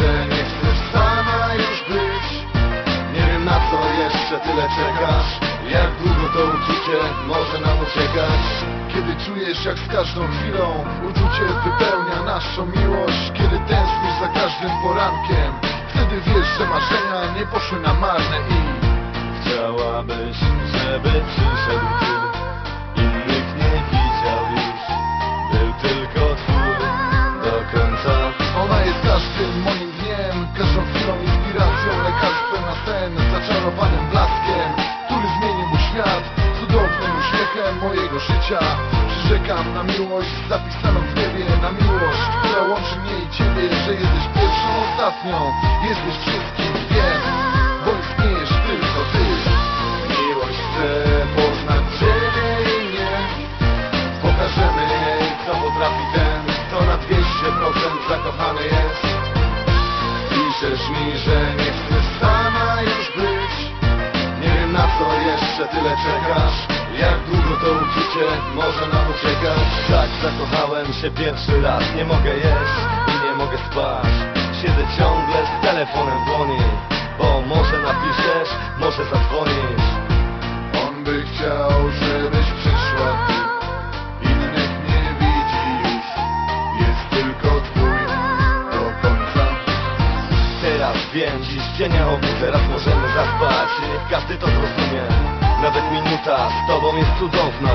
że nie chcesz sama już być. Nie wiem na co jeszcze tyle czekasz. Jak długo to uczucie może nam uciekać? Kiedy czujesz jak z każdą chwilą Uczucie wypełnia naszą miłość. Kiedy tęsknisz za każdym porankiem Wtedy wiesz, że marzenia nie poszły na marne i Chciałabyś, żeby przyszedł życia Przyrzekam na miłość Zapisaną w niebie Na miłość, która łączy mnie i ciebie Że jesteś pierwszą, ostatnią Jesteś wszystkim, wiem Bo istniejesz tylko ty Miłość chcę poznać ciebie i mnie Pokażemy jej, co potrafi ten, kto na 200% zakochany jest. Piszesz mi, że nie chcesz sama już być. Nie wiem na co jeszcze tyle czekasz. Jak długo to uczucie może nam uciekać? Tak zakochałem się pierwszy raz Nie mogę jeść i nie mogę spać Siedzę ciągle z telefonem w dłoni Bo może napiszesz, może zadzwonisz On by chciał, żebyś przyszła ty. Innych nie widzi już. Jest tylko twój do końca. Teraz wiem, dziś w cienia obu Teraz możemy zaspać Niech każdy to zrozumie Nawet minuta z tobą jest cudowna.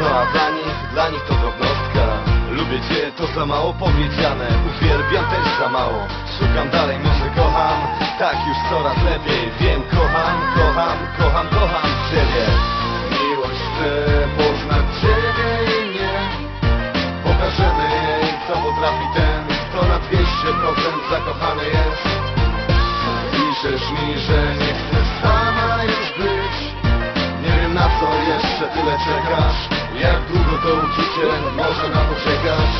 No a dla nich, dla nich to drobnostka. Lubię cię, to za mało powiedziane. Uwielbiam też za mało. Szukam dalej, może kocham. Tak już coraz lepiej Wiem, kocham, kocham, kocham, kocham ciebie. Miłość chcę poznać ciebie i mnie. Pokażemy jej, co potrafi ten, kto na 200% zakochany jest. Piszesz mi, że nie na co jeszcze tyle czekasz? Jak długo to uczucie może nam uciekać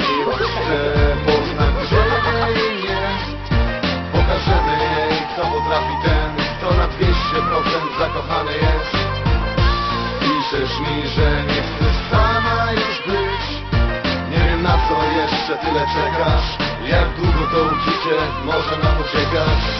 Miłość chcę poznać mnie Pokażemy jej, co potrafi ten, kto na 200% zakochany jest. Piszesz mi, że nie chcesz sama już być. Nie wiem na co jeszcze tyle czekasz? Jak długo to uczucie może nam uciekać